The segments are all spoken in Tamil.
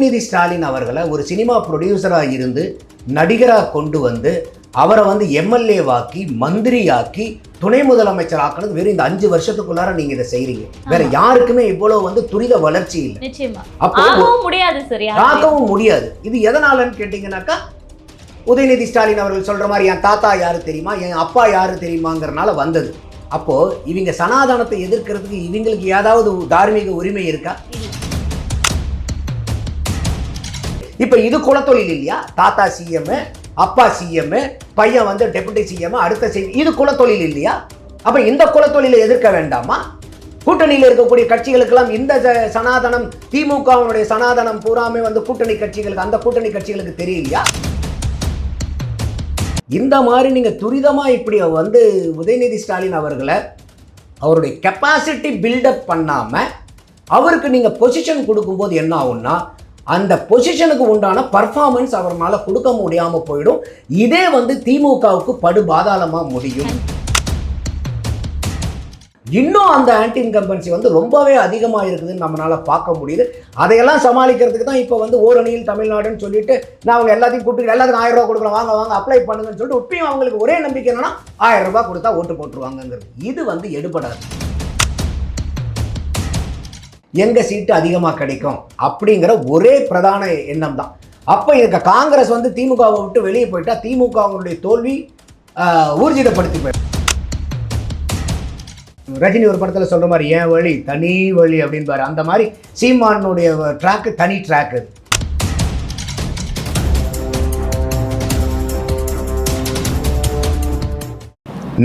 உதயநிதி ஸ்டாலின் அவர்களை ஒரு சினிமா ப்ரொடியூசராக இருந்து நடிகராக கொண்டு வந்து அவரை வந்து எம்எல்ஏவாக்கி மந்திரியாக்கி துணை முதலமைச்சர் ஆக்கினது வெறும் இந்த அஞ்சு வருஷத்துக்குள்ளார நீங்க இதை செய்றீங்க. வேற யாருக்குமே இவ்வளவு வந்து துரித வளர்ச்சி இல்லை. அப்போ முடியாது. பார்க்கவும் முடியாது. இது எதனாலன்னு கேட்டிங்கனாக்கா உதயநிதி ஸ்டாலின் அவர்கள் சொல்ற மாதிரி என் தாத்தா யாரு தெரியுமா என் அப்பா யாரு தெரியுமாங்கிறனால வந்தது. அப்போ இவங்க சனாதனத்தை எதிர்க்கிறதுக்கு இவங்களுக்கு ஏதாவது தார்மீக உரிமை இருக்கா? இப்போ இது குலத்தொழில் இல்லையா? தாத்தா சிஎம் அப்பா சிஎம் பையன் வந்து டெபுட்டி சிஎம் அடுத்த சிஎம் இது குலத்தொழில் இல்லையா? அப்போ இந்த குலத்தொழிலை எதிர்க்க வேண்டாமா? கூட்டணியில் இருக்கக்கூடிய கட்சிகளுக்கெல்லாம் இந்த சனாதனம் திமுகவினுடைய சனாதனம் பூராமே வந்து கூட்டணி கட்சிகளுக்கு அந்த கூட்டணி கட்சிகளுக்கு தெரியலையா? இந்த மாதிரி நீங்கள் துரிதமாக இப்படி வந்து உதயநிதி ஸ்டாலின் அவர்களை அவருடைய கெப்பாசிட்டி பில்டப் பண்ணாம அவருக்கு நீங்கள் பொசிஷன் கொடுக்கும்போது என்ன ஆகும்னா அந்த பொசிஷனுக்கு உண்டான பர்ஃபார்மன்ஸ் அவர்னால கொடுக்க முடியாம போயிடும். இதே வந்து திமுகவுக்கு படு பாதாளமா முடியும். இன்னும் அந்த ஆன்டி இன்கம்பன்சி வந்து ரொம்பவே அதிகமாக இருக்குதுன்னு நம்மளால் பார்க்க முடியுது. அதையெல்லாம் சமாளிக்கிறதுக்கு தான் இப்போ வந்து ஓரணியில் தமிழ்நாடுன்னு சொல்லிட்டு நான் அவங்க எல்லாத்தையும் கூப்பிட்டு எல்லாத்துக்கும் ஆயிரம் ரூபா கொடுக்கலாம் வாங்க வாங்க அப்ளை பண்ணுங்கன்னு சொல்லிட்டு இப்பயும் அவங்களுக்கு ஒரே நம்பிக்கை என்னன்னா ஆயிரம் ரூபாய் கொடுத்தா ஓட்டு போட்டுருவாங்கங்கிறது. இது வந்து எடுபடாது. எங்கே சீட்டு அதிகமாக கிடைக்கும் அப்படிங்கிற ஒரே பிரதான எண்ணம் தான் அப்போ இருக்க காங்கிரஸ் வந்து திமுகவை விட்டு வெளியே போயிட்டா திமுகவுடைய தோல்வி ஊர்ஜிதப்படுத்தி போயிடும். ரஜினி ஒரு படத்தில் சொல்ற மாதிரி ஏன் வழி? தனி வழி அப்படின்பாரு. அந்த மாதிரி சீமானுடைய ட்ராக்கு தனி ட்ராக்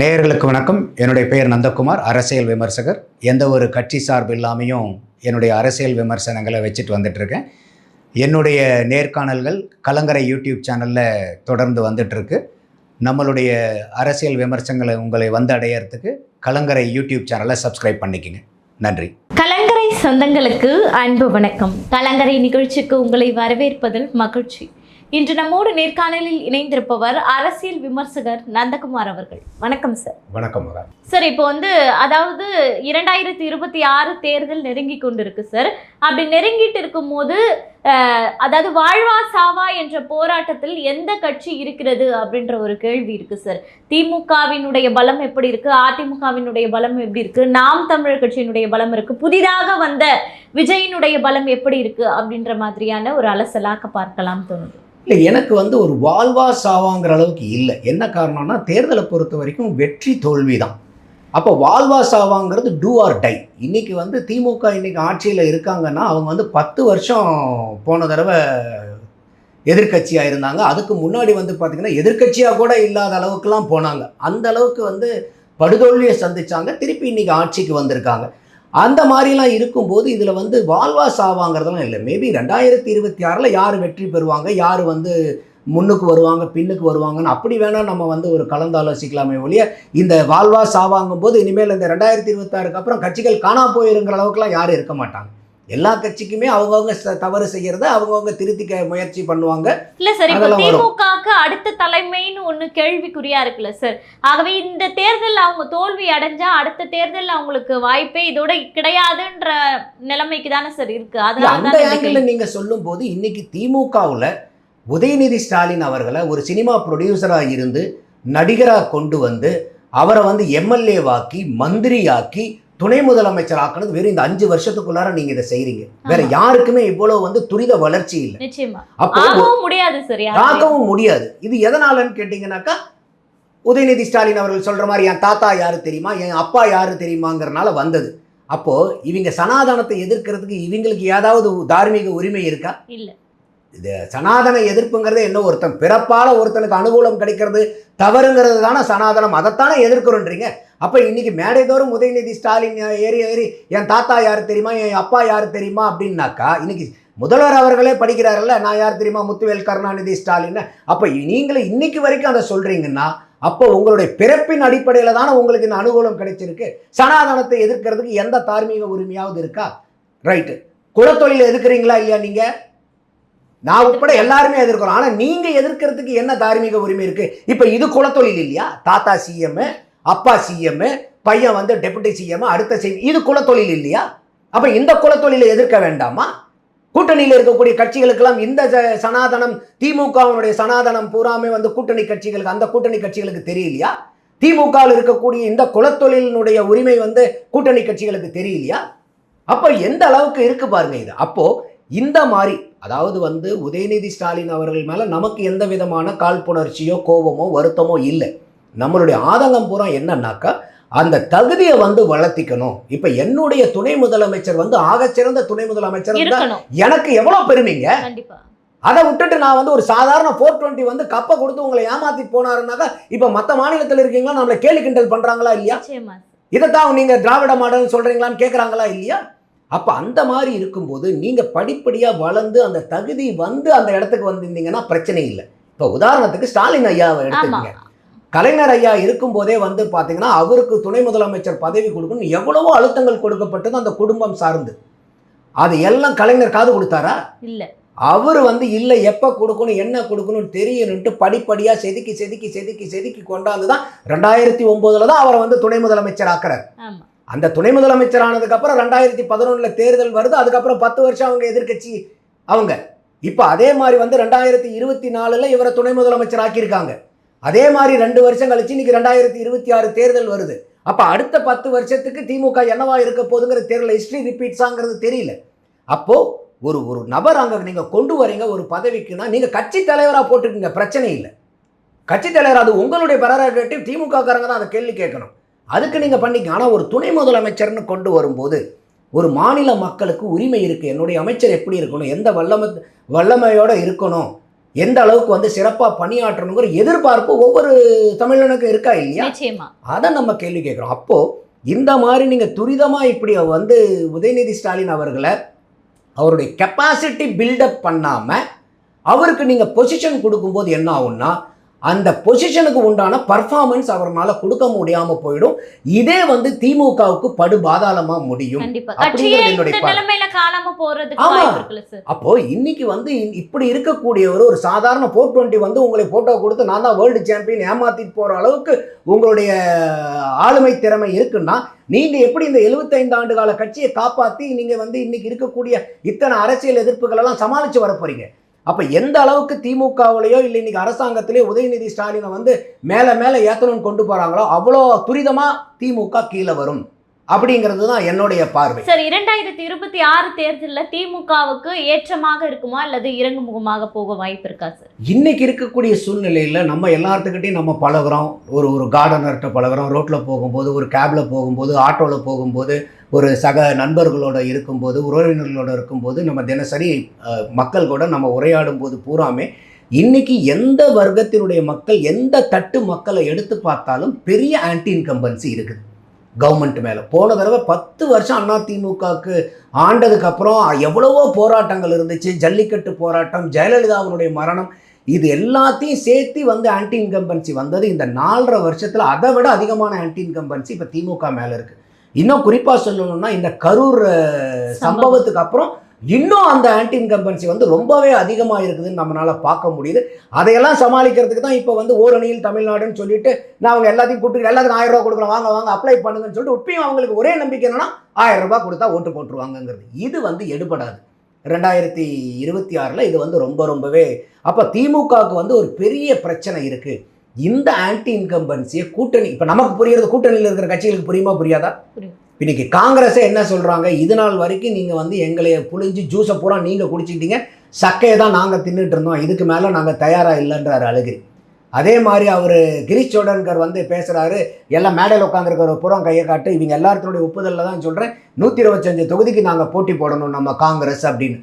நேர்களுக்கு நேயர்களுக்கு வணக்கம். என்னுடைய பெயர் நந்தகுமார் அரசியல் விமர்சகர். எந்த ஒரு கட்சி சார்பு இல்லாமையும் என்னுடைய அரசியல் விமர்சனங்களை வச்சுட்டு வந்துட்டுருக்கேன். என்னுடைய நேர்காணல்கள் கலங்கரை யூடியூப் சேனலில் தொடர்ந்து வந்துட்டுருக்கு. நம்மளுடைய அரசியல் விமர்சனங்களை உங்களை வந்து அடையறதுக்கு கலங்கரை யூடியூப் சேனலை சப்ஸ்கிரைப் பண்ணிக்கங்க. நன்றி. கலங்கரை சொந்தங்களுக்கு அன்பு வணக்கம். கலங்கரை நிகழ்ச்சிக்கு உங்களை வரவேற்பதில் மகிழ்ச்சி. இன்று நம்மோடு நேர்காணலில் இணைந்திருப்பவர் அரசியல் விமர்சகர் நந்தகுமார் அவர்கள். வணக்கம் சார் வணக்கம் சார் இப்போ வந்து அதாவது இரண்டாயிரத்தி இருபத்தி ஆறு தேர்தல் நெருங்கி கொண்டிருக்கு சார் அப்படி நெருங்கிட்டு இருக்கும்போது அதாவது வாழ்வா சாவா என்ற போராட்டத்தில் எந்த கட்சி இருக்கிறது அப்படின்ற ஒரு கேள்வி இருக்கு சார் திமுகவினுடைய பலம் எப்படி இருக்கு? அதிமுகவினுடைய பலம் எப்படி இருக்கு? நாம் தமிழர் கட்சியினுடைய பலம் இருக்கு? புதிதாக வந்த விஜயினுடைய பலம் எப்படி இருக்கு? அப்படின்ற மாதிரியான ஒரு அலசலாக்க பார்க்கலாம் தோணுது இல்லை எனக்கு வந்து ஒரு வாழ்வா சாவாங்கிற அளவுக்கு இல்லை. என்ன காரணம்னா தேர்தலை பொறுத்த வரைக்கும் வெற்றி தோல்வி தான் அப்போ வாழ்வா சாவாங்கிறது டூ ஆர் டை இன்னைக்கு வந்து திமுக இன்னைக்கு ஆட்சியில் இருக்காங்கன்னா அவங்க வந்து பத்து வருஷம் போன தடவை எதிர்க்கட்சியாக இருந்தாங்க. அதுக்கு முன்னாடி வந்து பார்த்திங்கன்னா எதிர்க்கட்சியாக கூட இல்லாத அளவுக்குலாம் போனாங்க. அந்த அளவுக்கு வந்து படுதோல்வியை சந்திச்சாங்க. திருப்பி இன்னைக்கு ஆட்சிக்கு வந்திருக்காங்க. அந்த மாதிரிலாம் இருக்கும்போது இதில் வந்து வாழ்வா சாவாங்கிறதெல்லாம் இல்லை. மேபி ரெண்டாயிரத்தி இருபத்தி ஆறில் யார் வெற்றி பெறுவாங்க? யார் வந்து முன்னுக்கு வருவாங்க பின்னுக்கு வருவாங்கன்னு அப்படி வேணால் நம்ம வந்து ஒரு கலந்தாலோசிக்கலாமே ஒழிய இந்த வாழ்வா சாவாங்கும் போது இனிமேல் இந்த ரெண்டாயிரத்தி இருபத்தாறுக்கு அப்புறம் கட்சிகள் காணா போயிருங்கிற அளவுக்குலாம் யாரும் இருக்க மாட்டாங்க எல்லா கட்சிக்குமே அவங்கவுங்க தவறு செய்கிறத அவங்கவுங்க திருத்திக்க முயற்சி பண்ணுவாங்க இல்ல சார் இப்போ. திமுகக்கு அடுத்த தலைமைன்னு ஒண்ணு கேள்விக்குறியா இருக்குல்ல சார் ஆகவே இந்த தேர்தல்ல அவங்க தோல்வி அடைஞ்சா அடுத்த தேர்தல்ல அவங்களுக்கு வாய்ப்பே இதோட கிடையாதுன்ற நிலைமைக்கு தானே சார் இருக்கு அதனால கேள்வி. நீங்கள் சொல்லும்போது இன்னைக்கு திமுகவில் உதயநிதி ஸ்டாலின் அவர்களை ஒரு சினிமா ப்ரொடியூசராக இருந்து நடிகராக கொண்டு வந்து அவரை வந்து எம்எல்ஏவாக்கி மந்திரியாக்கி துணை முதலமைச்சர் ஆக்கினது வெறும் இந்த அஞ்சு வருஷத்துக்குள்ளார நீங்க இதை செய்றீங்க. வேற. யாருக்குமே இவ்வளவு வந்து துரித வளர்ச்சி இல்லை. அப்போ முடியாது. பார்க்கவும் முடியாது. இது எதனாலன்னு கேட்டிங்கனாக்கா உதயநிதி ஸ்டாலின் அவர்கள் சொல்ற மாதிரி என் தாத்தா யாரு தெரியுமா என் அப்பா யாரு தெரியுமாங்கிறனால வந்தது. அப்போ இவங்க சனாதனத்தை எதிர்க்கிறதுக்கு இவங்களுக்கு ஏதாவது தார்மீக உரிமை இருக்கா? இல்ல. இது சனாதன எதிர்ப்புங்கிறது என்ன ஒருத்தன் பிறப்பால ஒருத்தனுக்கு அனுகூலம் கிடைக்கிறது தவறுங்கிறது தானே சனாதனம். அதைத்தானே எதிர்க்கிறோன்றீங்க. அப்போ இன்றைக்கி மேடைதோறும் உதயநிதி ஸ்டாலின் ஏறி ஏறி என் தாத்தா யார் தெரியுமா? என் அப்பா யார் தெரியுமா? அப்படின்னாக்கா இன்றைக்கி முதல்வர் அவர்களே படிக்கிறாரல்ல நான் யார் தெரியுமா? முத்துவேல் கருணாநிதி ஸ்டாலின் அப்போ நீங்களே இன்னைக்கு வரைக்கும் அதை சொல்கிறீங்கன்னா அப்போ உங்களுடைய பிறப்பின் அடிப்படையில் தானே உங்களுக்கு இந்த அனுகூலம் கிடைச்சிருக்கு. சனாதனத்தை எதிர்க்கிறதுக்கு எந்த தார்மீக உரிமையாவது இருக்கா? ரைட்டு. குலத்தொழில் எதிர்க்கிறீங்களா இல்லையா நீங்கள் நான் உட்பட எல்லாருமே எதிர்க்கிறோம். ஆனால் நீங்கள் எதிர்க்கிறதுக்கு என்ன தார்மீக உரிமை இருக்குது இப்போ இது குலத்தொழில் இல்லையா? தாத்தா சிஎம் அப்பா சிஎம் பையன் வந்து டெபுட்டி சிஎம் அடுத்த சிஎம் இது குலத்தொழில் இல்லையா? அப்போ இந்த குலத்தொழிலை எதிர்க்க வேண்டாமா? கூட்டணியில் இருக்கக்கூடிய கட்சிகளுக்கெல்லாம் இந்த சனாதனம் திமுகவினுடைய சனாதனம் பூராமே வந்து கூட்டணி கட்சிகளுக்கு அந்த கூட்டணி கட்சிகளுக்கு தெரியலையா? திமுகவில் இருக்கக்கூடிய இந்த குலத்தொழிலினுடைய உரிமை வந்து கூட்டணி கட்சிகளுக்கு தெரியலையா? அப்போ எந்த அளவுக்கு இருக்கு பாருங்க இது. அப்போ இந்த மாதிரி அதாவது வந்து உதயநிதி ஸ்டாலின் அவர்கள் மேல நமக்கு எந்த விதமான காழ்ப்புணர்ச்சியோ கோபமோ வருத்தமோ இல்லை. நம்மளுடைய ஆதங்கம் பூரா என்னன்னாக்கா அந்த தகுதியை வந்து வளர்த்திக்கணும். இப்ப என்னுடைய துணை முதலமைச்சர் வந்து ஆகச்சிறந்த துணை முதலமைச்சர் எனக்கு எவ்வளவு பெருமைங்க? அதை விட்டுட்டு நான் வந்து ஒரு சாதாரண ஃபோர் டுவெண்ட்டி வந்து கப்பை கொடுத்து உங்களை ஏமாத்தி போனாருன்னாக்கா இப்ப மத்த மாநிலத்தில் இருக்கீங்களா நம்மளை கேலி கிண்டல் பண்றாங்களா இல்லையா? இதைத்தான் நீங்க திராவிட மாடல்னு சொல்றீங்களான்னு கேட்குறாங்களா இல்லையா? அப்ப அந்த மாதிரி இருக்கும்போது நீங்க படிப்படியா வளர்ந்து அந்த தகுதி வந்து அந்த இடத்துக்கு வந்திருந்தீங்கன்னா பிரச்சனை இல்லை. இப்போ உதாரணத்துக்கு ஸ்டாலின் ஐயாவை எடுத்துக்கங்க. கலைஞர் ஐயா இருக்கும்போதே வந்து பாத்தீங்கன்னா அவருக்கு துணை முதலமைச்சர் பதவி கொடுக்கணும் எவ்வளவோ அழுத்தங்கள் கொடுக்கப்பட்டது அந்த குடும்பம் சார்ந்து. அது எல்லாம் கலைஞர் காது கொடுத்தாரா? இல்ல. அவர் வந்து இல்லை எப்போ கொடுக்கணும் என்ன கொடுக்கணும்னு தெரியணுன்ட்டு படிப்படியாக செதுக்கி செதுக்கி செதுக்கி செதுக்கி கொண்டாந்து தான் ரெண்டாயிரத்தி ஒம்போதில் தான் அவரை வந்து துணை முதலமைச்சர் ஆக்குறார். அந்த துணை முதலமைச்சர் ஆனதுக்கப்புறம் ரெண்டாயிரத்தி பதினொன்றில் தேர்தல் வருது. அதுக்கப்புறம் பத்து வருஷம் அவங்க எதிர்க்கட்சி அவங்க. இப்போ அதே மாதிரி வந்து ரெண்டாயிரத்தி இருபத்தி நாலில் இவரை துணை முதலமைச்சர் ஆக்கியிருக்காங்க. அதே மாதிரி ரெண்டு வருஷம் கழிச்சு இன்னைக்கு ரெண்டாயிரத்தி இருபத்தி ஆறு தேர்தல் வருது. அப்போ அடுத்த பத்து வருஷத்துக்கு திமுக என்னவா இருக்க போதுங்கிற தேர்தல் ஹிஸ்ட்ரி ரிப்பீட்ஸாங்கிறது தெரியல. அப்போ ஒரு ஒரு நபர் அங்கே நீங்கள் கொண்டு வரீங்க ஒரு பதவிக்குன்னா நீங்கள் கட்சி தலைவராக போட்டுக்கங்க பிரச்சனை இல்லை. கட்சி தலைவர் அது உங்களுடைய பிரரகேட்டிவ் திமுக காரங்க தான் அதை கேள்வி கேட்கணும். அதுக்கு நீங்கள் பண்ணிக்க. ஆனால் ஒரு துணை முதலமைச்சர்னு கொண்டு வரும்போது ஒரு மாநில மக்களுக்கு உரிமை இருக்குது என்னுடைய அமைச்சர் எப்படி இருக்கணும்? எந்த வல்லம வல்லமையோட இருக்கணும்? எந்த அளவுக்கு வந்து சிறப்பாக பணியாற்றணுங்கிற எதிர்பார்ப்பு ஒவ்வொரு தமிழனுக்கும் இருக்கா இல்லையா? அதை நம்ம கேள்வி கேட்குறோம். அப்போது இந்த மாதிரி நீங்கள் துரிதமாக இப்படி வந்து உதயநிதி ஸ்டாலின் அவர்களை அவருடைய கெப்பாசிட்டி பில்டப் பண்ணாமல் அவருக்கு நீங்கள் பொசிஷன் கொடுக்கும்போது என்ன ஆகும்னா அந்த பொசிஷனுக்கு உண்டான பர்ஃபார்மன்ஸ் அவர்னால கொடுக்க முடியாமல் போயிடும். இதே வந்து திமுகவுக்கு படு பாதாளமாக முடியும் அப்போ இன்னைக்கு வந்து இப்படி இருக்கக்கூடியவர் ஒரு சாதாரண ஃபோர் டுவெண்ட்டி வந்து உங்களை போட்டோ கொடுத்து நான் தான் வேர்ல்டு சாம்பியன் ஏமாத்திட்டு போற அளவுக்கு உங்களுடைய ஆளுமை திறமை இருக்குன்னா நீங்க எப்படி இந்த 75 ஆண்டு கால கட்சியை காப்பாத்தி நீங்க வந்து இன்னைக்கு இருக்கக்கூடிய இத்தனை அரசியல் எதிர்ப்புகள் எல்லாம் சமாளிச்சு வர போறீங்க அப்போ எந்த அளவுக்கு திமுகவிலையோ இல்லை இன்னைக்கு அரசாங்கத்திலேயோ உதயநிதி ஸ்டாலினை வந்து மேலே மேலே ஏத்தணும்னு கொண்டு போகிறாங்களோ அவ்வளோ துரிதமாக திமுக கீழே வரும். அப்படிங்கிறது தான் என்னுடைய பார்வை. சார் இரண்டாயிரத்தி இருபத்தி ஆறு தேர்தல்ல திமுகவுக்கு ஏற்றமாக இருக்குமா அல்லது இறங்குமுகமாக போக வாய்ப்பு இருக்கா சார்? இன்னைக்கு இருக்கக்கூடிய சூழ்நிலையில் நம்ம எல்லாத்துக்கிட்டையும் நம்ம பழகுறோம். ஒரு ஒரு கார்டனர்கிட்ட பழகுறோம். ரோட்டில் போகும்போது ஒரு கேபில் போகும்போது ஆட்டோவில் போகும்போது ஒரு சக நண்பர்களோட இருக்கும்போது உறவினர்களோட இருக்கும்போது நம்ம தினசரி மக்கள் கூட நம்ம உரையாடும் போது பூராமே இன்னைக்கு எந்த வர்க்கத்தினுடைய மக்கள் எந்த தட்டு மக்களை எடுத்து பார்த்தாலும் பெரிய ஆன்டி இன்கம்பன்சி இருக்குது. கவர்மெண்ட் மேலே. போன தடவை பத்து வருஷம் அதிமுகவுக்கு ஆண்டதுக்கு அப்புறம் எவ்வளவோ போராட்டங்கள் இருந்துச்சு. ஜல்லிக்கட்டு போராட்டம் ஜெயலலிதாவினுடைய மரணம் இது எல்லாத்தையும் சேர்த்து வந்து ஆன்டி இன்கம்பன்சி வந்தது. இந்த நாலரை வருஷத்தில் அதை விட அதிகமான ஆன்டி இன்கம்பன்சி இப்போ திமுக மேலே இருக்குது இன்னும் குறிப்பாக சொல்லணும்னா இந்த கரூர் சம்பவத்துக்கு அப்புறம் இன்னும் அந்த ஆன்டி இன்கம்பன்சி வந்து ரொம்பவே அதிகமாக இருக்குதுன்னு நம்மளால் பார்க்க முடியுது. அதையெல்லாம் சமாளிக்கிறதுக்கு தான் இப்போ வந்து ஓரணியில் தமிழ்நாடுன்னு சொல்லிட்டு நான் அவங்க எல்லாத்தையும் கூப்பிட்டு எல்லாத்துக்கும் ஆயிரம் ரூபா கொடுக்குறோம் வாங்க வாங்க அப்ளை பண்ணுங்கன்னு சொல்லிட்டு இப்பயும் அவங்களுக்கு ஒரே நம்பிக்கை என்னன்னா ஆயிரம் ரூபாய் கொடுத்தா ஓட்டு போட்டுருவாங்கங்கிறது. இது வந்து எடுபடாது. ரெண்டாயிரத்தி இருபத்தி ஆறில் இது வந்து ரொம்ப ரொம்பவே அப்போ திமுகவுக்கு வந்து ஒரு பெரிய பிரச்சனை இருக்குது இந்த ஆன்டி இன்கம்பன்சியை கூட்டணி இப்போ நமக்கு புரியுறது கூட்டணியில் இருக்கிற கட்சிகளுக்கு புரியுமா புரியாதா? இன்னைக்கு காங்கிரஸே என்ன சொல்கிறாங்க இது நாள் வரைக்கும் நீங்கள் வந்து எங்களை புழிஞ்சு ஜூஸை பூரா நீங்கள் குடிச்சிக்கிட்டீங்க. சக்கையை தான் நாங்கள் தின்னுட்டு இருந்தோம். இதுக்கு மேலே நாங்கள் தயாராக இல்லைன்றாரு அழகிரி. அதே மாதிரி அவர் கிரீஷ் சோடன்கர் வந்து பேசுகிறாரு எல்லாம் மேடையில் உட்காந்துருக்கிற புறம் கையை காட்டு. இவங்க எல்லாத்தினுடைய ஒப்புதலில் தான் சொல்கிறேன் நூற்றி இருபத்தஞ்சு தொகுதிக்கு நாங்கள் போட்டி போடணும் நம்ம காங்கிரஸ் அப்படின்னு.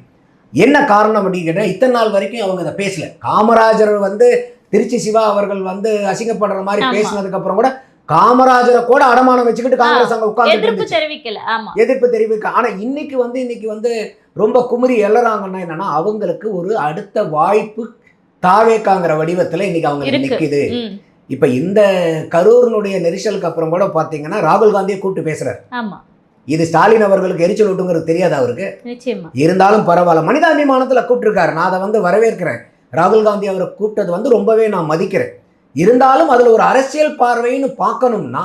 என்ன காரணம் அப்படின்னு கேட்டால் இத்தனை நாள் வரைக்கும் அவங்க இதை பேசல. காமராஜர் வந்து திருச்சி சிவா அவர்கள் வந்து அசிங்கப்படுற மாதிரி ஆமா. பேசினதுக்கு அப்புறம் கூட காமராஜரை கூட அடமானம் வச்சுக்கிட்டு காங்கிரஸ் அங்கே உட்கார்ந்துட்டு எதிர்ப்பு தெரிவிக்கல ஆமா. எதிர்ப்பு தெரிவிக்க ஆனா இன்னைக்கு வந்து இன்னைக்கு வந்து ரொம்ப குமுறி எழறாங்கன்னா என்னன்னா அவங்களுக்கு ஒரு அடுத்த வாய்ப்பு தாவேக்காங்கிற வடிவத்துல இன்னைக்கு அவங்க. நிக்குது. இப்ப இந்த கரூரினுடைய நெரிசலுக்கு அப்புறம் கூட பாத்தீங்கன்னா ராகுல் காந்தியை கூப்பிட்டு பேசுறாரு. ஆமா. இது ஸ்டாலின் அவர்களுக்கு எரிச்சல் விட்டுங்கிறது தெரியாது அவருக்கு. இருந்தாலும் பரவாயில்ல மனிதாபிமானத்துல கூப்பிட்டுருக்காரு. நான் அதை வந்து வரவேற்கிறேன். ராகுல் காந்தி அவரை கூப்பிட்டது வந்து ரொம்பவே நான் மதிக்கிறேன். இருந்தாலும் அதுல ஒரு அரசியல் பார்வைன்னு பார்க்கணும்னா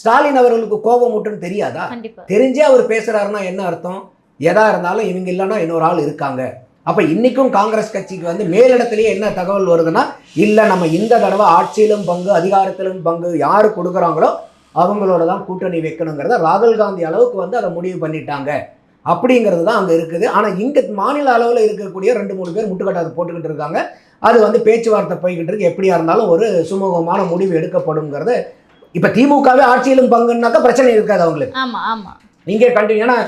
ஸ்டாலின் அவர்களுக்கு கோபம் முட்டுன்னு தெரியாதா? தெரிஞ்சே அவர் பேசுறாருன்னா என்ன அர்த்தம்? எதா இருந்தாலும் இவங்க இல்லைன்னா இன்னொரு ஆள் இருக்காங்க. அப்போ இன்னைக்கும் காங்கிரஸ் கட்சிக்கு வந்து மேலிடத்திலேயே என்ன தகவல் வருதுன்னா இல்லை நம்ம இந்த தடவை ஆட்சியிலும் பங்கு அதிகாரத்திலும் பங்கு யார் கொடுக்குறாங்களோ அவங்களோட தான் கூட்டணி வைக்கணுங்கிறத ராகுல் காந்தி அளவுக்கு வந்து அதை முடிவு பண்ணிட்டாங்க. அப்படிங்கிறது தான் அங்கே இருக்குது. ஆனால் இங்கே மாநில அளவில் இருக்கக்கூடிய ரெண்டு மூணு பேர் முட்டுக்கட்டாத போட்டுக்கிட்டு இருக்காங்க. அது வந்து பேச்சுவார்த்தை போய்கிட்டு இருக்கு. எப்படியா இருந்தாலும் ஒரு சுமூகமான முடிவு எடுக்கப்படுங்கிறது இப்போ திமுகவே ஆட்சியிலும் பங்குன்னாக்கா பிரச்சனை இருக்காது அவங்களுக்கு. ஆமா ஆமா. இங்கே கண்டினியூ ஏன்னா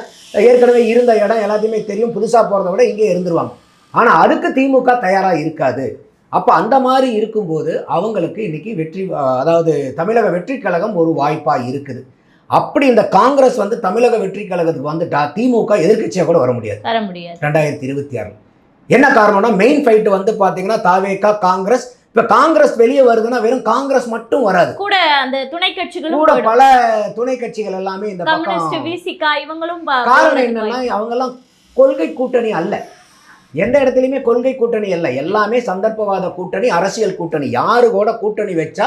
ஏற்கனவே இருந்த இடம் எல்லாத்தையுமே தெரியும். புதுசாக போகிறத விட இங்கே இருந்துருவாங்க. ஆனால் அதுக்கு திமுக தயாராக இருக்காது. அப்போ அந்த மாதிரி இருக்கும்போது அவங்களுக்கு இன்னைக்கு வெற்றி அதாவது தமிழக வெற்றி கழகம் ஒரு வாய்ப்பாக இருக்குது. அப்படி இந்த காங்கிரஸ் வந்து தமிழக வெற்றி கழகத்துக்கு வந்துட்டா திமுக எதிர்க்கட்சியாக கூட வர முடியாது. வர முடியாது. ரெண்டாயிரத்தி இருபத்தி ஆறில். என்ன காரணம்னா மெயின் ஃபைட் வந்து பார்த்தீங்கன்னா தாவேகா காங்கிரஸ். இப்போ காங்கிரஸ் வெளியே வருதுன்னா வெறும் காங்கிரஸ் மட்டும் வராது. கூட அந்த துணை கட்சிகளும் கூட. பல துணை கட்சிகள் எல்லாமே இந்த பக்கம் விசிகா இவங்களும் காரணம் என்னன்னா அவங்கெல்லாம் கொள்கை கூட்டணி அல்ல. எந்த இடத்துலையுமே கொள்கை கூட்டணி அல்ல. எல்லாமே சந்தர்ப்பவாத கூட்டணி அரசியல் கூட்டணி. யாரு கூட கூட்டணி வச்சா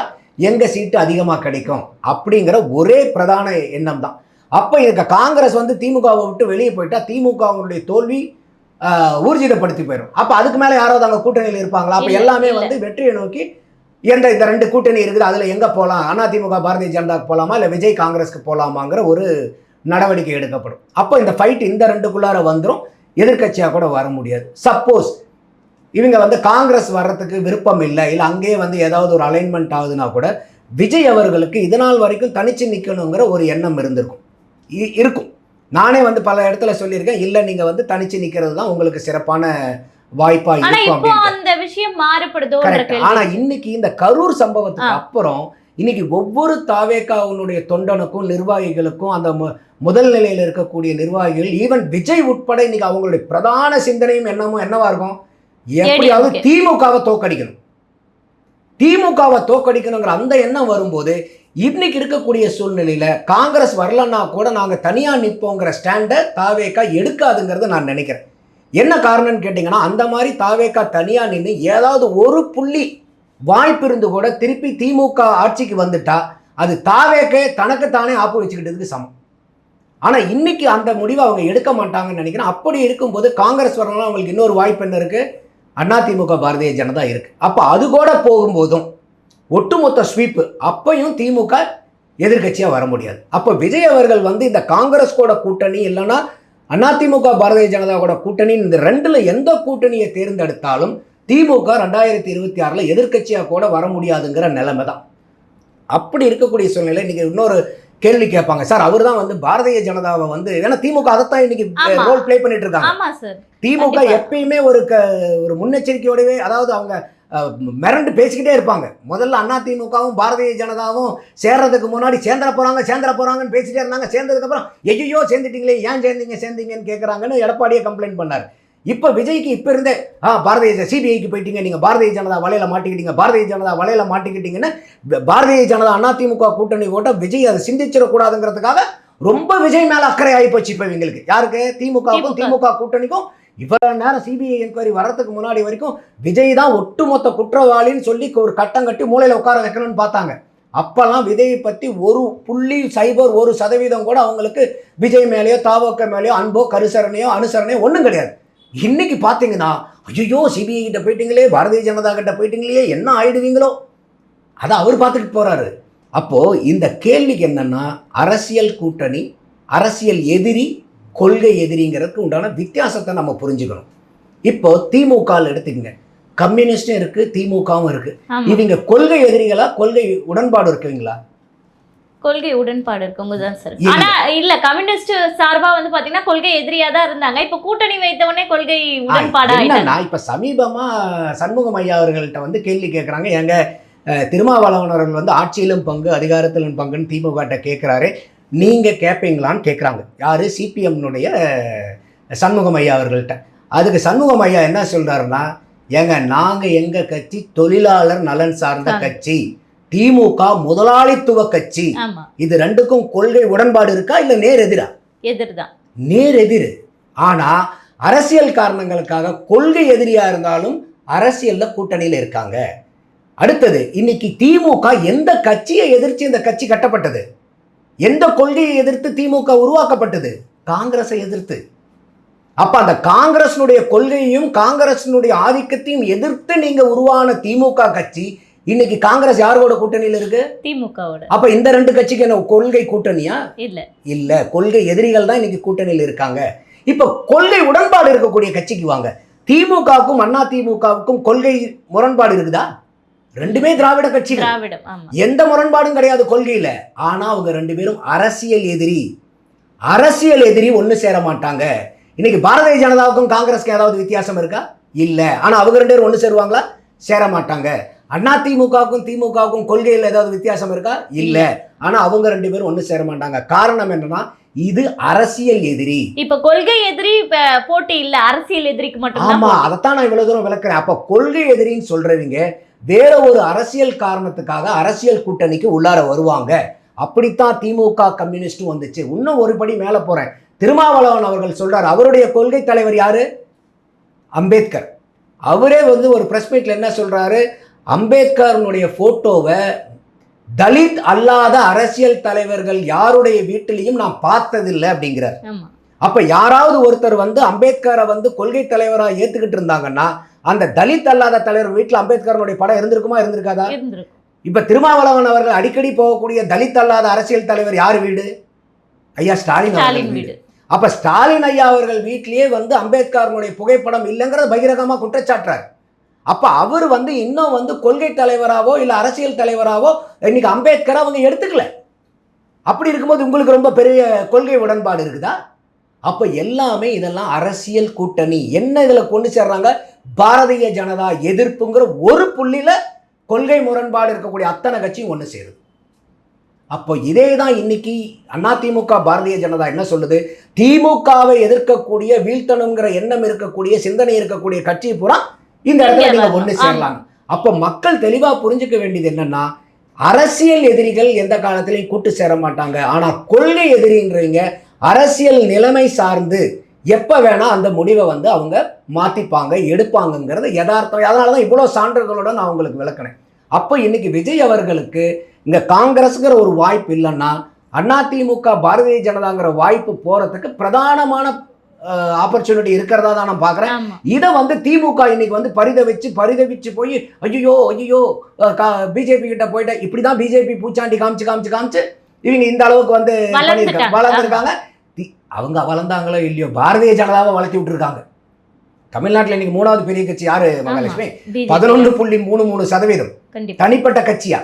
எங்க சீட்டு அதிகமாக கிடைக்கும்? அப்படிங்கிற ஒரே பிரதான எண்ணம் தான். அப்போ இதுக்கு காங்கிரஸ் வந்து திமுகவை விட்டு வெளியே போயிட்டா திமுகவுடைய தோல்வி ஊர்ஜிதப்படுத்தி போயிடும் அப்போ அதுக்கு மேலே யாராவது அங்கே கூட்டணியில் இருப்பாங்களா? அப்போ எல்லாமே. வந்து வெற்றியை நோக்கி எந்த இந்த ரெண்டு கூட்டணி இருக்குது. அதில் எங்கே போகலாம் அதிமுக பாரதிய ஜனதாக்கு போகலாமா இல்லை விஜய் காங்கிரஸ்க்கு போகலாமாங்கிற ஒரு நடவடிக்கை எடுக்கப்படும். அப்போ இந்த ஃபைட் இந்த ரெண்டுக்குள்ளார வந்துடும் எதிர்க்கட்சியாக கூட வர முடியாது. சப்போஸ் இவங்க வந்து காங்கிரஸ் வர்றதுக்கு விருப்பம் இல்லை இல்லை அங்கேயே வந்து ஏதாவது ஒரு அலைன்மெண்ட் ஆகுதுன்னா கூட விஜய் அவர்களுக்கு இது நாள் வரைக்கும் தனிச்சு நிற்கணுங்கிற ஒரு எண்ணம் இருந்திருக்கும். இ- இருக்கும். நானே வந்து பல இடத்துல சொல்லியிருக்கேன். இல்லை நீங்கள் வந்து தனிச்சு நிற்கிறது தான் உங்களுக்கு சிறப்பான வாய்ப்பாக ஆனா இருக்கும் அந்த விஷயம் கேள்வி ஆனா இன்னைக்கு இந்த கரூர் சம்பவத்துக்கு. அப்புறம் இன்னைக்கு ஒவ்வொரு தாவேக்காவுடைய தொண்டனுக்கும் நிர்வாகிகளுக்கும் அந்த முதல் நிலையில் இருக்கக்கூடிய நிர்வாகிகள் ஈவன் விஜய் உட்பட இன்னைக்கு அவங்களுடைய பிரதான சிந்தனையும் என்னமோ என்னவா இருக்கும்? எப்படியாவது. திமுகவை தோக்கடிக்கணும். திமுகவை தோக்கடிக்கணுங்கிற அந்த எண்ணம் வரும்போது இன்னைக்கு இருக்கக்கூடிய சூழ்நிலையில் காங்கிரஸ் வரலன்னா கூட நாங்கள் தனியாக நிற்போங்கிற ஸ்டாண்டை தாவேக்கா எடுக்காதுங்கிறத நான் நினைக்கிறேன். என்ன காரணம்னு கேட்டிங்கன்னா அந்த மாதிரி தாவேக்கா தனியாக நின்று ஏதாவது ஒரு புள்ளி வாய்ப்பு இருந்து கூட திருப்பி திமுக ஆட்சிக்கு வந்துட்டா அது தாவேக்கே தனக்குத்தானே ஆப்பு வச்சுக்கிட்டதுக்கு சமம். ஆனால் இன்னைக்கு அந்த முடிவை அவங்க எடுக்க மாட்டாங்கன்னு நினைக்கிறேன். அப்படி இருக்கும்போது காங்கிரஸ் வரலாம் அவங்களுக்கு இன்னொரு வாய்ப்பு என்ன இருக்குது அதிமுக பாரதிய ஜனதா இருக்குது அப்போ அது கூட போகும்போதும் ஒட்டுமொத்த ஸ்வீப்பு அப்பையும் திமுக எதிர்க்கட்சியாக வர முடியாது. அப்போ விஜய் அவர்கள் வந்து இந்த காங்கிரஸ் கூட கூட்டணி இல்லைன்னா அதிமுக பாரதிய ஜனதா கூட கூட்டணி இந்த ரெண்டுல எந்த கூட்டணியை தேர்ந்தெடுத்தாலும் திமுக ரெண்டாயிரத்தி இருபத்தி ஆறில் எதிர்க்கட்சியாக கூட வர முடியாதுங்கிற நிலைமை தான் அப்படி இருக்கக்கூடிய சூழ்நிலை இன்னைக்கு இன்னொரு கேள்வி கேட்பாங்க. சார் அவர் தான் வந்து பாரதிய ஜனதாவை வந்து ஏன்னா திமுக அதைத்தான் இன்னைக்கு. ரோல் ப்ளே பண்ணிட்டு இருக்காங்க. திமுக. எப்பயுமே ஒரு க ஒரு முன்னெச்சரிக்கையோடவே அதாவது அவங்க மிரண்டு பேசிக்கிட்டே இருப்பாங்க. முதல்ல அண்ணா திமுகவும் பாரதிய ஜனதாவும் சேர்றதுக்கு முன்னாடி சேர்ந்துட போறாங்க சேர்ந்துட போறாங்கன்னு பேசிட்டே இருந்தாங்க. சேர்ந்ததுக்கப்புறம் ஐயோ சேர்ந்துட்டீங்களே ஏன் சேர்ந்தீங்க சேர்ந்தீங்கன்னு கேட்குறாங்கன்னு எடப்பாடியே கம்ப்ளைண்ட் பண்ணார். இப்போ விஜய்க்கு இப்போ இருந்தே ஆ பாரதிய சிபிஐக்கு போயிட்டீங்க நீங்கள் பாரதிய ஜனதா வலையில மாட்டிக்கிட்டீங்க பாரதிய ஜனதா வலையில மாட்டிக்கிட்டீங்கன்னு பாரதிய ஜனதா அதிமுக கூட்டணி ஓட்ட விஜய் அதை சிந்திச்சிடக்கூடாதுங்கிறதுக்காக ரொம்ப விஜய் மேல அக்கறை ஆகி போச்சு இப்போ இவங்களுக்கு. யாருக்கு? திமுகவுக்கும் திமுக. திமுக கூட்டணிக்கும் இவ்வளவு நேரம் சிபிஐ என்கொயரி வர்றதுக்கு முன்னாடி வரைக்கும் விஜய் தான் ஒட்டுமொத்த குற்றவாளின்னு சொல்லி ஒரு கட்டம் கட்டி மூளையில் உட்கார வைக்கணும்னு பார்த்தாங்க. அப்போல்லாம் விஜயை பற்றி ஒரு புள்ளி சைபர் ஒரு சதவீதம் கூட அவங்களுக்கு விஜய் மேலேயோ தாவோக்க மேலேயோ அன்போ கருசரணையோ அனுசரணையோ ஒன்றும் கிடையாது. இன்னைக்கு பார்த்தீங்கன்னா ஐயோ சிபிஐ கிட்ட போயிட்டீங்களே பாரதிய ஜனதா கிட்ட போயிட்டீங்களே என்ன ஆயிடுவீங்களோ? அதை அவர் பார்த்துட்டு போகிறாரு அப்போது இந்த கேள்விக்கு என்னென்னா அரசியல் கூட்டணி அரசியல் எதிரி கொள்கை எதிரிங்கிறதுக்கு உண்டான வித்தியாசத்தை நம்ம புரிஞ்சுக்கணும். இப்போ திமுகவில் எடுத்துக்கங்க. கம்யூனிஸ்டும் இருக்கு திமுகவும் இருக்கு. இவங்க கொள்கை எதிரிகளா கொள்கை உடன்பாடு இருக்குவீங்களா? கொள்கை உடன்பாடு இருக்கவங்க தான் சார். ஆனா இல்ல கம்யூனிஸ்ட் சார்பா வந்து பாத்தீங்கன்னா கொள்கை எதிரியா தான் இருந்தாங்க. இப்ப கூட்டணி வைத்த உடனே கொள்கை உடன்பாடா என்னன்னா இப்ப சமீபமா சண்முகம் ஐயா அவர்கள்ட்ட வந்து கேள்வி கேட்குறாங்க எங்க திருமாவளவன் அவர்கள் வந்து ஆட்சியிலும் பங்கு அதிகாரத்திலும் பங்குன்னு திமுகட்ட கேட்குறாரு நீங்க கேட்பீங்களான்னு கேட்குறாங்க யாரு? சிபிஎம்னுடைய சண்முகம் ஐயா அவர்கள்ட்ட. அதுக்கு சண்முகம் ஐயா என்ன சொல்றாருன்னா ஏங்க நாங்க எங்க கட்சி தொழிலாளர் நலன் சார்ந்த. கட்சி திமுக முதலாளித்துவ கட்சி. இது ரெண்டுக்கும் கொள்கை உடன்பாடு இருக்கா இல்ல நேர் எதிரா? எதிர்தான் நேர் எதிர். ஆனா அரசியல் காரணங்களுக்காக கொள்கை எதிரியா இருந்தாலும் அரசியல்ல கூட்டணியில இருக்காங்க. அடுத்தது இன்னைக்கு திமுக எந்த கட்சியை எதிர்த்து இந்த கட்சி கட்டப்பட்டது? எந்த கொள்கையை எதிர்த்து திமுக உருவாக்கப்பட்டது? காங்கிரஸை எதிர்த்து. அப்ப அந்த காங்கிரஸினுடைய கொள்கையையும் காங்கிரஸினுடைய ஆதிக்கத்தையும் எதிர்த்து நீங்க உருவான திமுக கட்சி இன்னைக்கு காங்கிரஸ் யாரோட கூட்டணியில் இருக்கு? திமுகவோட. அப்ப இந்த ரெண்டு கட்சிக்கு என்ன கொள்கை கூட்டணியா? இல்ல. இல்ல. கொள்கை எதிரிகள் தான் இன்னைக்கு கூட்டணியில் இருக்காங்க. இப்ப கொள்கை உடன்பாடு இருக்கக்கூடிய கட்சிக்கு வாங்க. திமுகவுக்கும் அண்ணா திமுகவுக்கும் கொள்கை முரண்பாடு இருக்குதா? ரெண்டுமே திராவிட கட்சிகள். திராவிடம் எந்த முரண்பாடும் கிடையாது கொள்கையில. ஆனா அவங்க ரெண்டு பேரும் அரசியல் எதிரி. அரசியல் எதிரி ஒண்ணு சேர மாட்டாங்க. இன்னைக்கு பாரதிய ஜனதாவுக்கும் காங்கிரஸ்க்கு ஏதாவது வித்தியாசம் இருக்கா? இல்ல. ஆனா அவங்க ரெண்டு பேரும் ஒண்ணு சேருவாங்களா? சேர மாட்டாங்க. அண்ணா திமுகவுக்கும் திமுகவுக்கும் கொள்கையில் ஏதாவது வித்தியாசம் இருக்கா? இல்ல. ஆனா அவங்க ரெண்டு பேரும் ஒண்ணு சேர மாட்டாங்க. காரணம் என்னன்னா இது அரசியல் எதிரி. இப்ப கொள்கை எதிரி இப்ப போட்டி இல்ல அரசியல் எதிரிக்கு மட்டும்தான் ஆமா. அதைத்தான் நான் இவ்வளவு தூரம் விளக்குறேன். அப்ப கொள்கை எதிரின்னு சொல்றவங்க வேற ஒரு அரசியல் காரணத்துக்காக அரசியல் கூட்டணிக்கு உள்ளார வருவாங்க. அப்படித்தான் திமுக கம்யூனிஸ்டும் வந்துச்சு. இன்னும் ஒரு படி மேல போறேன். திருமாவளவன் அவர்கள் சொல்றார் அவருடைய கொள்கை தலைவர் யாரு? அம்பேத்கர். அவரே வந்து ஒரு பிரஸ் மீட்ல என்ன சொல்றாரு? அம்பேத்கரனுடைய போட்டோவை தலித் அல்லாத அரசியல் தலைவர்கள் யாருடைய வீட்டிலையும் நான் பார்த்ததில்லை அப்படிங்கிறார். அப்ப யாராவது ஒருத்தர் வந்து அம்பேத்கரை வந்து கொள்கை தலைவரா ஏத்துக்கிட்டு இருந்தாங்கன்னா அந்த தலித் அல்லாத தலைவர் வீட்டுல அம்பேத்கரனுடைய படம் இருந்திருக்குமா இருந்திருக்காதா? இப்ப திருமாவளவன் அவர்கள் அடிக்கடி போகக்கூடிய தலித் அல்லாத அரசியல் தலைவர் யார் வீடு? ஐயா ஸ்டாலின் வீடு. அப்ப ஸ்டாலின் ஐயா அவர்கள் வீட்டிலேயே வந்து அம்பேத்கரனுடைய புகைப்படம் இல்லைங்கிறத பகிரங்கமா குற்றச்சாட்டுறார். அப்போ அவர் வந்து இன்னும் வந்து கொள்கை தலைவராகவோ இல்லை அரசியல் தலைவராகவோ இன்னைக்கு அம்பேத்கரை அவங்க எடுத்துக்கல. அப்படி இருக்கும்போது உங்களுக்கு ரொம்ப பெரிய கொள்கை உடன்பாடு இருக்குதா? அப்போ எல்லாமே இதெல்லாம் அரசியல் கூட்டணி. என்ன இதில் கொண்டு சேர்றாங்க? பாரதிய ஜனதா எதிர்ப்புங்கிற ஒரு புள்ளியில் கொள்கை முரண்பாடு இருக்கக்கூடிய அத்தனை கட்சியும் ஒன்று சேருது. அப்போ இதே தான் இன்னைக்கு அதிமுக பாரதிய ஜனதா என்ன சொல்லுது? திமுகவை எதிர்க்கக்கூடிய வீழ்த்தணுங்கிற எண்ணம் இருக்கக்கூடிய சிந்தனை இருக்கக்கூடிய கட்சி பூரா இந்த இடத்துல நீங்க ஆமா. சேரலாம் அப்போ மக்கள் தெளிவா புரிஞ்சுக்க வேண்டியது என்னன்னா அரசியல் எதிரிகள் எந்த காலத்திலையும் கூட்டு சேர மாட்டாங்க. ஆனா கொள்கை எதிரின்றவங்க அரசியல் நிலைமை சார்ந்து எப்ப வேணா அந்த முடிவை வந்து அவங்க மாத்திப்பாங்க எடுப்பாங்கங்கிறது யதார்த்தம். அதனால தான் இவ்வளோ சான்றுகளோட நான் உங்களுக்கு விளக்கினேன் அப்போ இன்னைக்கு விஜய் அவர்களுக்கு இங்க காங்கிரஸ்ங்கிற ஒரு வாய்ப்பு இல்லைன்னா அதிமுக பாரதிய ஜனதாங்கிற வாய்ப்பு போறதுக்கு பிரதானமான ஆப்பர்ச்சுனிட்டி இருக்கிறதா தான் நான் பார்க்குறேன். இதை வந்து திமுக இன்னைக்கு வந்து பரிதவிச்சு பரிதவிச்சு போய் ஐயோ ஐயோ பிஜேபி கிட்ட போயிட்ட இப்படி தான் பிஜேபி பூச்சாண்டி காமிச்சு காமிச்சு காமிச்சு இவங்க இந்த அளவுக்கு வந்து. வளர்ந்துருக்காங்க. அவங்க வளர்ந்தாங்களோ இல்லையோ பாரதிய ஜனதாவை வளர்த்தி விட்டுருக்காங்க. தமிழ்நாட்டில் இன்னைக்கு மூணாவது பெரிய கட்சி யாரு மகாலட்சுமி. பதினொன்று புள்ளி மூணு மூணு சதவீதம். தனிப்பட்ட கட்சியா?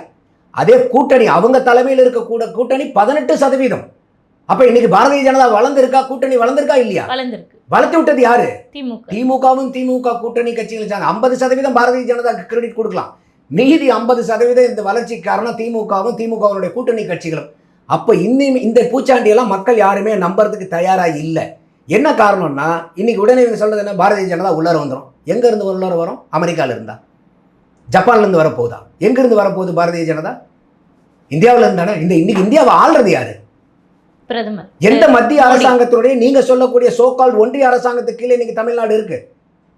அதே கூட்டணி அவங்க தலைமையில் இருக்க கூட கூட்டணி பதினெட்டு சதவீதம். அப்ப இன்னைக்கு பாரதிய ஜனதா வளர்ந்திருக்கா கூட்டணி வளர்ந்திருக்கா இல்லையா? வளர்ந்திருக்கு. வளர்த்து விட்டது யாரு? திமுக. திமுகவும் திமுக கூட்டணி கட்சிகள் ஐம்பது சதவீதம் பாரதிய ஜனதாக்கு கிரெடிட் கொடுக்கலாம். மீதி ஐம்பது சதவீதம் இந்த வளர்ச்சிக்கு காரணம் திமுகவும் திமுகவினுடைய கூட்டணி கட்சிகளும். அப்போ இன்னும் இந்த பூச்சாண்டியெல்லாம் மக்கள் யாருமே நம்புறதுக்கு தயாரா இல்லை. என்ன காரணம்னா இன்னைக்கு உடனே இவங்க சொல்றது என்ன? பாரதிய ஜனதா உள்ளார வந்துடும் எங்க இருந்து உள்ளார வரும்? அமெரிக்கால இருந்தா. ஜப்பான்ல இருந்து வரப்போகுதா? எங்க இருந்து வரப்போகுது பாரதிய ஜனதா? இந்தியாவுல இருந்தானே? இந்த இன்னைக்கு இந்தியாவை ஆள்றது யாரு? பிரதமர். எந்த மத்திய அரசாங்கத்தினுடைய நீங்க சொல்லக்கூடிய சோகால் ஒன்றிய அரசாங்கத்துக்கு கீழே இன்னைக்கு தமிழ்நாடு இருக்கு.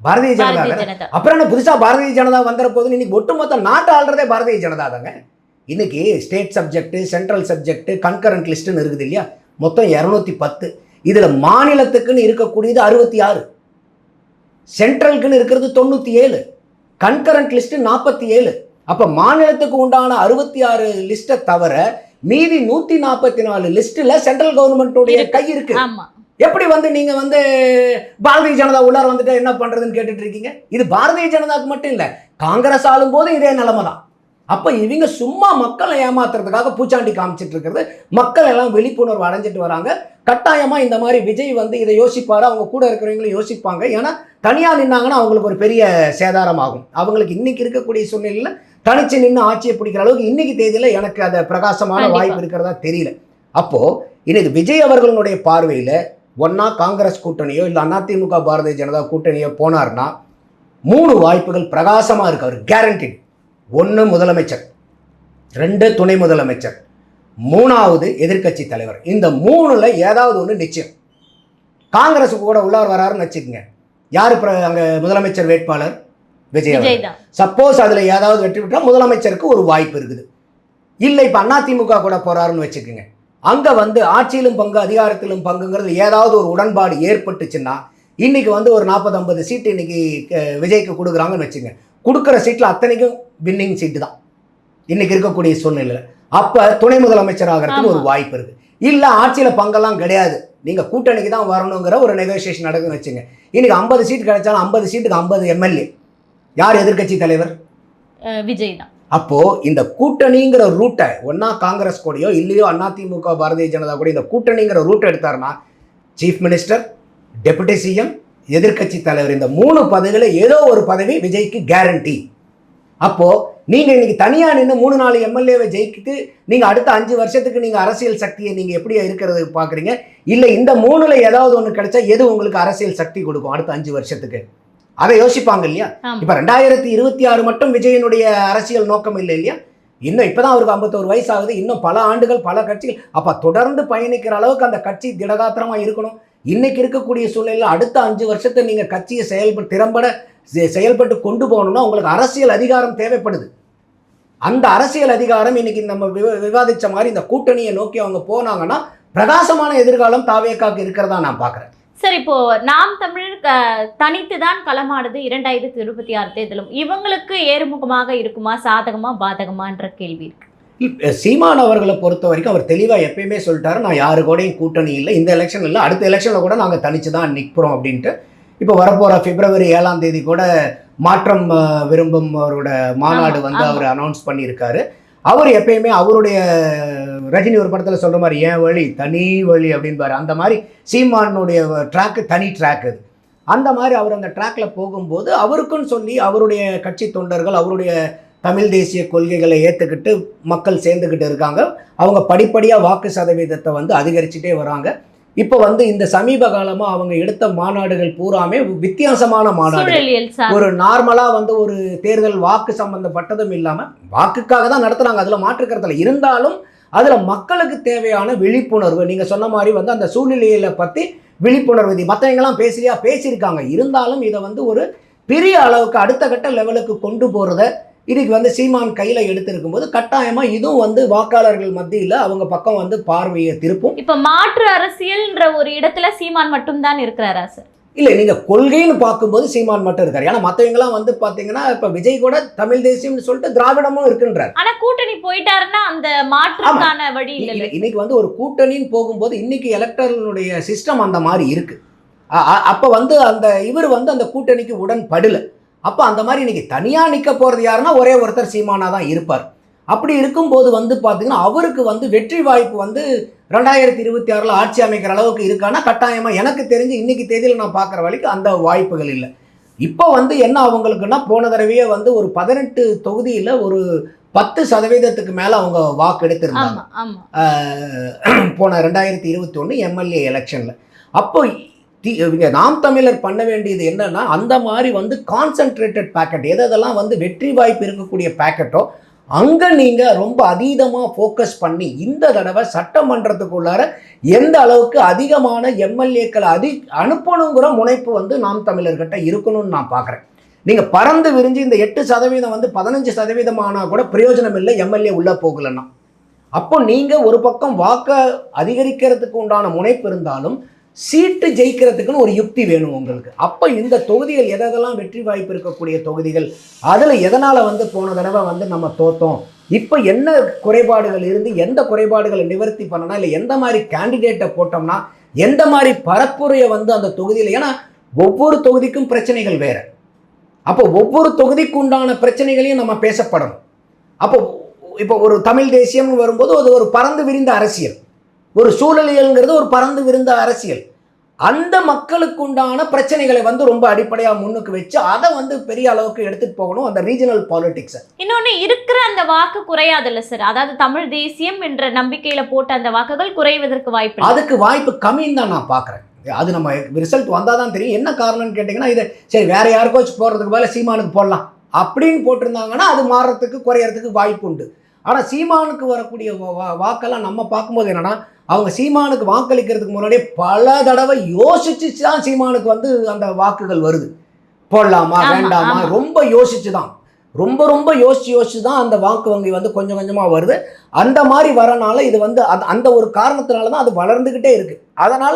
பாரதிய. ஜனதா. அப்புறம் என்ன புதுசா பாரதிய ஜனதா வந்துற போது இன்னைக்கு ஒட்டுமொத்த நாட்டை ஆள்றதே பாரதிய ஜனதா தாங்க இன்னைக்கு state subject central subject concurrent லிஸ்ட்னு இருக்குது இல்லையா? மொத்தம் இரநூத்தி பத்து. இதுல மாநிலத்துக்குன்னு இருக்கக்கூடியது அறுபத்தி ஆறு. சென்ட்ரலுக்குன்னு இருக்கிறது தொண்ணூத்தி ஏழு. கன்கரண்ட் லிஸ்ட் நாற்பத்தி ஏழு. அப்ப மாநிலத்துக்கு உண்டான அறுபத்தி ஆறு லிஸ்ட்டை தவிர மீதி நூத்தி நாற்பத்தி நாலு லிஸ்ட்ல சென்ட்ரல் கவர்மெண்ட்டுடைய. கை இருக்கு. எப்படி வந்து நீங்க வந்து பாரதிய ஜனதா உள்ளார வந்துட்டு என்ன பண்றதுன்னு கேட்டுட்டு இருக்கீங்க? இது பாரதிய ஜனதாக்கு மட்டும் இல்ல காங்கிரஸ் ஆளும் போது இதே நிலைமை தான். அப்ப இவங்க சும்மா மக்களை ஏமாத்துறதுக்காக பூச்சாண்டி காமிச்சிட்டு இருக்கிறது. மக்கள் எல்லாம் விழிப்புணர்வு அடைஞ்சிட்டு வராங்க. கட்டாயமா இந்த மாதிரி விஜய் வந்து இதை யோசிப்பாரு? அவங்க கூட இருக்கிறவங்களும் யோசிப்பாங்க. ஏன்னா தனியா நின்னாங்கன்னா அவங்களுக்கு ஒரு பெரிய சேதாரம் ஆகும் அவங்களுக்கு இன்னைக்கு இருக்கக்கூடிய சூழ்நிலையில தனிச்சு நின்று ஆட்சியை பிடிக்கிற அளவுக்கு இன்னைக்கு தேதியில எனக்கு அது பிரகாசமான. வாய்ப்பு இருக்கிறதா தெரியல. அப்போ இன்னைக்கு விஜய் அவர்களுடைய பார்வையில ஒன்னா காங்கிரஸ் கூட்டணியோ இல்லை அதிமுக பாரதிய ஜனதா கூட்டணியோ போனார்னா மூணு வாய்ப்புகள் பிரகாசமாக இருக்கு அவர் கேரண்டிட் ஒன்று முதலமைச்சர் ரெண்டு துணை முதலமைச்சர் மூணாவது எதிர்க்கட்சி தலைவர். இந்த மூணுல ஏதாவது ஒன்று நிச்சயம். காங்கிரஸுக்கு கூட உள்ளார் வராருன்னு வச்சுக்கோங்க. யார் அங்கே முதலமைச்சர் வேட்பாளர்? விஜய் தான் சப்போஸ் அதில் ஏதாவது வெற்றி பெற்றால் முதலமைச்சருக்கு ஒரு வாய்ப்பு இருக்குது. இல்லை இப்போ அதிமுக கூட போறாருன்னு வச்சுக்கோங்க. அங்கே வந்து ஆட்சியிலும் பங்கு அதிகாரத்திலும் பங்குங்கிறது ஏதாவது ஒரு உடன்பாடு ஏற்பட்டுச்சுன்னா இன்னைக்கு வந்து ஒரு நாற்பது ஐம்பது சீட்டு இன்னைக்கு அஹ், விஜய்க்கு கொடுக்குறாங்கன்னு வச்சுங்க கொடுக்குற சீட்டில் அத்தனைக்கும் வின்னிங் சீட்டு தான். இன்னைக்கு இருக்கக்கூடிய சூழ்நிலையில். அப்போ துணை முதலமைச்சர் ஆகிறதுக்கு ஒரு. வாய்ப்பு இருக்கு. இல்லை ஆட்சியில் பங்கெல்லாம் கிடையாது. நீங்கள் கூட்டணிக்கு தான் வரணுங்கிற ஒரு நெகோசியேஷன் நடக்குதுன்னு வச்சுங்க இன்னைக்கு ஐம்பது சீட் கிடைச்சாலும் ஐம்பது சீட்டுக்கு ஐம்பது எம்எல்ஏ. யார் எதிர்க்கட்சி தலைவர்? விஜய் தான் அப்போ இந்த கூட்டணிங்கிற ரூட்டை ஒன்னா காங்கிரஸ் கூடயோ இல்லையோ அதிமுக பாரதிய ஜனதா கூட இந்த கூட்டணிங்கிற ரூட் எடுத்தாருன்னா சீஃப் மினிஸ்டர் டெபுட்டி சிஎம் எதிர்க்கட்சி தலைவர் இந்த மூணு பதவியில ஏதோ ஒரு பதவி விஜய்க்கு கேரண்டி அப்போ நீங்க இன்னைக்கு தனியா நின்று மூணு நாலு எம்எல்ஏவை ஜெயிக்கிட்டு நீங்க அடுத்த அஞ்சு வருஷத்துக்கு நீங்க அரசியல் சக்தியை நீங்க எப்படி இருக்கிறது பாக்குறீங்க? இல்ல இந்த மூணுல ஏதாவது ஒன்று கிடைச்சா எது உங்களுக்கு அரசியல் சக்தி கொடுக்கும் அடுத்த அஞ்சு வருஷத்துக்கு? அதை யோசிப்பாங்க இல்லையா. இப்ப ரெண்டாயிரத்தி இருபத்தி ஆறு மட்டும் விஜயனுடைய அரசியல் நோக்கம் இல்லை இல்லையா? இன்னும் இப்பதான் அவருக்கு ஐம்பத்தோரு வயசு ஆகுது இன்னும் பல ஆண்டுகள் பல கட்சிகள். அப்ப தொடர்ந்து பயணிக்கிற அளவுக்கு அந்த கட்சி திடகாத்திரமா இருக்கணும். இன்னைக்கு இருக்கக்கூடிய சூழ்நிலையில் அடுத்த அஞ்சு வருஷத்தை நீங்க கட்சியை செயல்பட்டு திறம்பட செயல்பட்டு கொண்டு போகணும்னா உங்களுக்கு அரசியல் அதிகாரம் தேவைப்படுது. அந்த அரசியல் அதிகாரம் இன்னைக்கு நம்ம விவ- விவாதிச்ச மாதிரி இந்த கூட்டணியை நோக்கி அவங்க போனாங்கன்னா பிரகாசமான எதிர்காலம் தாவேக்காக்கு இருக்கிறதா நான் பார்க்குறேன் சரி இப்போ நாம் தமிழர் தனித்து தான் களமாடுது இரண்டாயிரத்தி இருபத்தி ஆறு தேர்தலும். இவங்களுக்கு ஏறுமுகமாக இருக்குமா சாதகமா பாதகமான்ற கேள்வி இருக்கு. சீமான் அவர்களை பொறுத்த வரைக்கும் அவர் தெளிவாக எப்பயுமே சொல்லிட்டாரு நான் யாரு கூடயும் கூட்டணி இல்லை இந்த எலெக்ஷன் இல்லை அடுத்த எலெக்ஷனில் கூட நாங்கள் தனிச்சு தான் நிற்போம் அப்படின்ட்டு. இப்போ வரப்போகிற பிப்ரவரி ஏழாம் தேதி கூட மாற்றம் விரும்பும் அவரோட மாநாடு வந்து. அவர் அனௌன்ஸ் பண்ணியிருக்காரு. அவர் எப்பயுமே அவருடைய ரஜினி ஒரு படத்தில் சொல்கிற மாதிரி ஏன் வழி? தனி வழி அப்படின்பாரு அந்த மாதிரி சீமானுடைய ட்ராக்கு தனி ட்ராக் அது. அந்த மாதிரி அவர் அந்த ட்ராக்ல போகும்போது அவருக்குன்னு சொல்லி அவருடைய கட்சி தொண்டர்கள் அவருடைய தமிழ் தேசிய கொள்கைகளை ஏற்றுக்கிட்டு மக்கள் சேர்ந்துக்கிட்டு இருக்காங்க. அவங்க படிப்படியாக வாக்கு சதவீதத்தை வந்து அதிகரிச்சுட்டே வராங்க. இப்போ வந்து இந்த சமீப காலமாக அவங்க எடுத்த மாநாடுகள் பூராமே வித்தியாசமான மாநாடு சூழலியல் சார் ஒரு நார்மலா வந்து ஒரு தேர்தல் வாக்கு சம்பந்தப்பட்டதும் இல்லாம வாக்குக்காக தான் நடத்துனாங்க அதுல மாற்றுக்கிறதுல இருந்தாலும் அதில் மக்களுக்கு தேவையான விழிப்புணர்வு. நீங்கள் சொன்ன மாதிரி வந்து அந்த சூழ்நிலையில பற்றி விழிப்புணர்வு. இது மற்றவங்கலாம் பேசலையா பேசியிருக்காங்க. இருந்தாலும் இதை வந்து ஒரு பெரிய அளவுக்கு அடுத்த கட்ட லெவலுக்கு கொண்டு போகிறத இதுக்கு வந்து சீமான் கையில் எடுத்திருக்கும் போது கட்டாயமாக இதுவும் வந்து வாக்காளர்கள் மத்தியில் அவங்க பக்கம் வந்து பார்வையை திருப்பும். இப்போ மாற்று அரசியல்ன்ற ஒரு இடத்துல சீமான் மட்டும்தான் இருக்கிறாரா சார்? இல்லை நீங்கள் கொள்கைன்னு பார்க்கும்போது சீமான் மட்டும் இருக்காரு. ஏன்னா மற்றவங்கலாம் வந்து பார்த்தீங்கன்னா இப்போ விஜய் கூட தமிழ் தேசியம்னு சொல்லிட்டு திராவிடமும் இருக்குன்றார். ஆனா கூட்டணி போயிட்டாருன்னா அந்த மாற்றுக்கான வழி இல்ல இன்னை- இன்னைக்கு வந்து ஒரு கூட்டணின்னு போகும்போது இன்னைக்கு எலக்டரனுடைய சிஸ்டம் அந்த மாதிரி இருக்கு. அப்ப வந்து அந்த இவர் வந்து அந்த கூட்டணிக்கு உடன்படல. அப்ப அந்த மாதிரி இன்னைக்கு தனியா நிக்க போறது யாருன்னா ஒரே ஒருத்தர் சீமானா தான் இருப்பார். அப்படி இருக்கும்போது வந்து பாத்தீங்கன்னா அவருக்கு வந்து வெற்றி வாய்ப்பு வந்து ரெண்டாயிரத்தி இருபத்தி ஆறுல ஆட்சி அமைக்கிற அளவுக்கு இருக்கான்னா கட்டாயமா எனக்கு தெரிஞ்சு இன்னைக்கு தேதியில நான் பார்க்குற வரைக்கும் அந்த வாய்ப்புகள் இல்லை. இப்போ வந்து என்ன அவங்களுக்குன்னா போன தடவையே வந்து ஒரு பதினெட்டு தொகுதியில் ஒரு பத்து சதவீதத்துக்கு மேலே அவங்க வாக்கு எடுத்திருந்தாங்க. போன ரெண்டாயிரத்தி இருபத்தி ஒன்று எம்எல்ஏ எலெக்ஷனில். அப்போ இவங்க நாம் தமிழர் பண்ண வேண்டியது என்னன்னா அந்த மாதிரி வந்து கான்சென்ட்ரேட்டட் பேக்கெட் எதெல்லாம் வந்து வெற்றி வாய்ப்பு இருக்கக்கூடிய பேக்கெட்டோ அங்கே நீங்கள் ரொம்ப அதீதமாக ஃபோக்கஸ் பண்ணி இந்த தடவை சட்டமன்றத்துக்குள்ளார எந்த அளவுக்கு அதிகமான எம்எல்ஏக்களை அதி அனுப்பணுங்கிற முனைப்பு வந்து நாம் தமிழர்கிட்ட இருக்கணும்னு நான் பார்க்குறேன் நீங்கள் பறந்து விரிஞ்சு இந்த எட்டு சதவீதம் வந்து பதினஞ்சு சதவீதமானா கூட பிரயோஜனம் இல்லை எம்எல்ஏ உள்ளே போகலன்னா. அப்போ நீங்கள் ஒரு பக்கம் வாக்கை அதிகரிக்கிறதுக்கு உண்டான முனைப்பு இருந்தாலும் சீட்டு ஜெயிக்கிறதுக்குன்னு ஒரு யுக்தி வேணும் உங்களுக்கு. அப்போ இந்த தொகுதிகள் எதெல்லாம் வெற்றி வாய்ப்பு இருக்கக்கூடிய தொகுதிகள்? அதில் எதனால் வந்து போன தடவை வந்து நம்ம தோத்தோம்? இப்போ என்ன குறைபாடுகள் இருந்து எந்த குறைபாடுகளை நிவர்த்தி பண்ணனா இல்லை எந்த மாதிரி கேண்டிடேட்டை போட்டோம்னா எந்த மாதிரி பரப்புரையை வந்து அந்த தொகுதியில் ஏன்னா ஒவ்வொரு தொகுதிக்கும் பிரச்சனைகள் வேறு. அப்போ ஒவ்வொரு தொகுதிக்கு உண்டான பிரச்சனைகளையும் நம்ம பேசப்படணும். அப்போ இப்போ ஒரு தமிழ் தேசியம்னு வரும்போது அது ஒரு பறந்து விரிந்த அரசியல். ஒரு சூழலியல்ங்கிறது ஒரு பறந்து விரிந்த அரசியல். அந்த மக்களுக்கு உண்டான பிரச்சனைகளை வந்து ரொம்ப அடிப்படையாக முன்னுக்கு வச்சு அதை வந்து பெரிய அளவுக்கு எடுத்துட்டு போகணும் அந்த ரீஜனல் பாலிடிக்ஸை இன்னொன்னு இருக்கிற அந்த வாக்கு குறையாதுல்ல சார் அதாவது தமிழ் தேசியம் என்ற நம்பிக்கையில போட்ட அந்த வாக்குகள் குறைவதற்கு வாய்ப்பு. அதுக்கு வாய்ப்பு கம்மின்னு தான் நான் பார்க்குறேன் அது நம்ம ரிசல்ட் வந்தால் தான் தெரியும். என்ன காரணம்னு கேட்டிங்கன்னா இது சரி வேற யாருக்காச்சும் போடுறதுக்கு மேலே சீமானுக்கு போடலாம். அப்படின்னு போட்டிருந்தாங்கன்னா அது மாறுறதுக்கு குறையறதுக்கு வாய்ப்பு உண்டு. ஆனால் சீமானுக்கு வரக்கூடிய வாக்கெல்லாம் நம்ம பார்க்கும்போது என்னன்னா அவங்க சீமானுக்கு வாக்களிக்கிறதுக்கு முன்னாடியே பல தடவை யோசிச்சு தான் சீமானுக்கு வந்து அந்த வாக்குகள் வருது. போடலாமா வேண்டாமா. ரொம்ப யோசிச்சு தான் ரொம்ப ரொம்ப யோசிச்சு யோசிச்சு தான் அந்த வாக்கு வங்கி வந்து கொஞ்சம் கொஞ்சமாக வருது. அந்த மாதிரி வரனால இது வந்து அந்த- அந்த ஒரு காரணத்தினால தான் அது வளர்ந்துக்கிட்டே இருக்கு. அதனால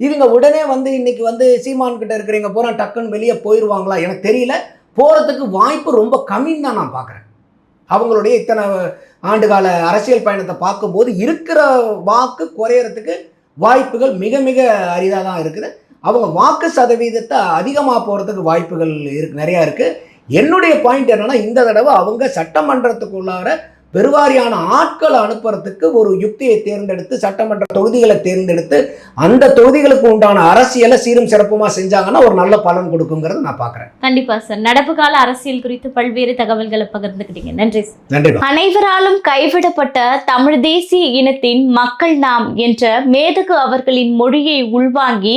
இவங்க உடனே வந்து இன்னைக்கு வந்து சீமான் கிட்ட இருக்கிறவங்க பூரா டக்குன்னு வெளியே போயிடுவாங்களா எனக்கு தெரியல. போகிறதுக்கு வாய்ப்பு ரொம்ப கம்மின்னு தான் நான் பார்க்குறேன் அவங்களுடைய இத்தனை ஆண்டுகால அரசியல் பயணத்தை பார்க்கும்போது இருக்கிற வாக்கு குறையறதுக்கு வாய்ப்புகள் மிக மிக அரிதாக தான் இருக்குது. அவங்க வாக்கு சதவீதத்தை அதிகமாக போகிறதுக்கு வாய்ப்புகள் இருக்கு நிறையா இருக்குது என்னுடைய பாயிண்ட் என்னன்னா இந்த தடவை அவங்க சட்டமன்றத்துக்குள்ளார பெருவாரியான ஆட்களை அனுப்புறதுக்கு ஒரு யுக்தியை தேர்ந்தெடுத்து சட்டமன்ற தொகுதிகளை தேர்ந்தெடுத்து அந்த தொகுதிகளுக்கு உண்டான அரசியலை சீரும் சிறப்புமா செஞ்சாங்கன்னா ஒரு நல்ல பலன் கொடுக்குங்கிறத நான் பார்க்குறேன். கண்டிப்பா சார் நடப்பு கால அரசியல் குறித்து பல்வேறு தகவல்களை பகிர்ந்துக்கிட்டீங்க. நன்றி சார் நன்றி அனைவராலும் கைவிடப்பட்ட தமிழ் தேசிய இனத்தின் மக்கள் நாம் என்ற மேதகு அவர்களின் மொழியை உள்வாங்கி